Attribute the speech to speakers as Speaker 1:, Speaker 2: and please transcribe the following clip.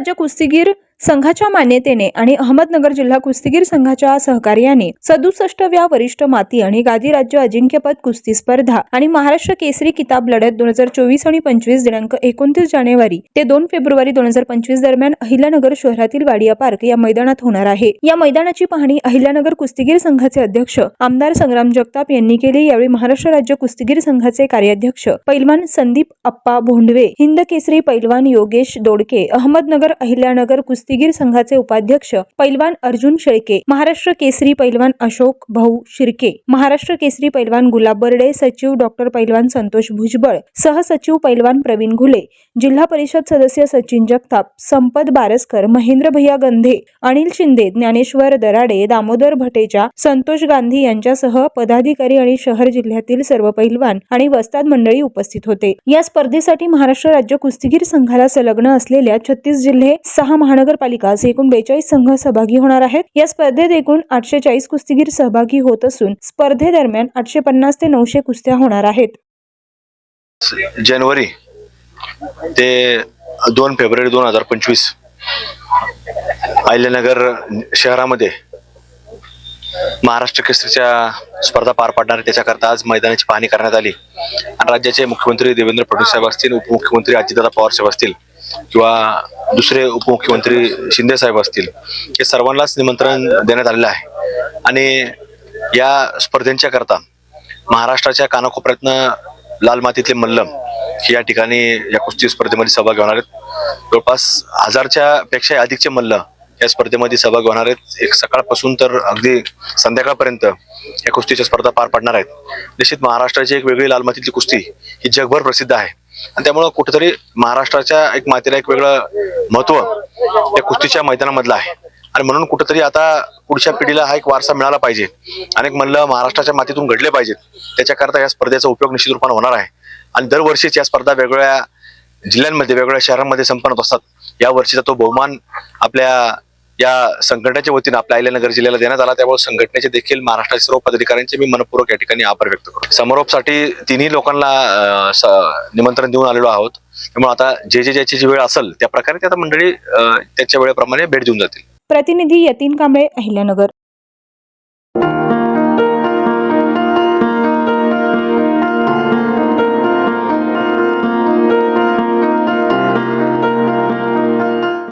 Speaker 1: राज्य कुस्तीगीर संघाच्या मान्यतेने आणि अहमदनगर जिल्हा कुस्तीगीर संघाच्या सहकार्याने सदुसष्टव्या वरिष्ठ माती आणि गादी राज्य अजिंक्यपद कुस्ती स्पर्धा आणि महाराष्ट्र केसरी किताब लढत दोन हजार चोवीस आणि पंचवीस दिनांक एकोणतीस जानेवारी ते दोन फेब्रुवारी दोन हजार पंचवीस दरम्यान अहिल्यानगर शहरातील वाडिया पार्क या मैदानात होणार आहे. या मैदानाची पाहणी अहिल्यानगर कुस्तीगीर संघाचे अध्यक्ष आमदार संग्राम जगताप यांनी केली. यावेळी महाराष्ट्र राज्य कुस्तीगीर संघाचे कार्याध्यक्ष पैलवान संदीप अप्पा भोंडवे हिंद केसरी पैलवान योगेश दोडके अहमदनगर अहिल्यानगर कुस्ती कुस्तीगीर संघाचे उपाध्यक्ष पैलवान अर्जुन शेळके महाराष्ट्र केसरी पैलवान अशोक भाऊ शिर्के महाराष्ट्र केसरी पैलवान गुलाब बर्डे सचिव डॉक्टर पैलवान संतोष भुजबळ सहसचिव पैलवान प्रवीण घुले जिल्हा परिषद सदस्य सचिन जगताप संपत बारसकर महेंद्र भैया गंधे अनिल शिंदे ज्ञानेश्वर दराडे दामोदर भटेजा संतोष गांधी यांच्यासह पदाधिकारी आणि शहर जिल्ह्यातील सर्व पैलवान आणि वस्ताद मंडळी उपस्थित होते. या स्पर्धेसाठी महाराष्ट्र राज्य कुस्तीगीर संघाला संलग्न असलेल्या छत्तीस जिल्हे सहा महानगर महानगरपालिका असे एकूण बेचाळीस संघ सहभागी होणार आहेत. या स्पर्धेत एकूण आठशे चाळीस कुस्तीगीर सहभागी होत असून स्पर्धेदरम्यान आठशे पन्नास ते नऊशे कुस्त्या होणार आहेत.
Speaker 2: जानेवारी ते दोन फेब्रुवारी दोन हजार पंचवीस अहिल्यानगर शहरामध्ये महाराष्ट्र केसरीच्या स्पर्धा पार पाडणार त्याच्याकरता आज मैदानाची पाहणी करण्यात आली. आणि राज्याचे मुख्यमंत्री देवेंद्र फडणवीस साहेब असतील उपमुख्यमंत्री अजितदादा पवार साहेब असतील किंवा दुसरे उपमुख्यमंत्री शिंदे साहेब असतील हे सर्वांनाच निमंत्रण देण्यात आलेलं आहे. आणि या स्पर्धेंच्या करता महाराष्ट्राच्या कानाकोपऱ्यातनं लाल मातीतले मल्लम हे या ठिकाणी या कुस्ती स्पर्धेमध्ये सहभाग घेणार आहेत. जवळपास हजारच्या पेक्षा अधिकचे मल्ल या स्पर्धेमध्ये सहभागी होणार आहेत. एक सकाळपासून तर अगदी संध्याकाळपर्यंत या कुस्तीच्या स्पर्धा पार पडणार आहेत. निश्चित महाराष्ट्राची एक वेगळी लाल मातीतली कुस्ती ही जगभर प्रसिद्ध आहे. आणि त्यामुळं कुठेतरी महाराष्ट्राच्या एक मातीला एक वेगळं महत्त्व त्या कुस्तीच्या मैदानामधलं आहे. आणि म्हणून कुठेतरी आता पुढच्या पिढीला हा एक वारसा मिळाला पाहिजे. अनेक म्हणलं महाराष्ट्राच्या मातीतून घडले पाहिजेत. त्याच्याकरता या स्पर्धेचा उपयोग निश्चित रूपाने होणार आहे. आणि दरवर्षीच या स्पर्धा वेगवेगळ्या जिल्ह्यांमध्ये वेगवेगळ्या शहरांमध्ये संपन्न होत असतात. या वर्षीचा तो बहुमान आपल्या या संघटनेच्या वतीनं आपल्या अहिल्यानगर जिल्ह्याला देण्यात आला. त्यामुळे संघटनेचे देखील महाराष्ट्राच्या सर्व पदाधिकाऱ्यांचे मी मनपूर्वक या ठिकाणी आभार व्यक्त करतो. समारोपसाठी तिन्ही लोकांना निमंत्रण देऊन आलेलो आहोत. त्यामुळे आता जे जे ज्याची जी वेळ असेल त्या प्रकारे त्या मंडळी त्याच्या वेळेप्रमाणे भेट देऊन जातील.
Speaker 1: प्रतिनिधी यतीन कांबळे अहिल्यानगर.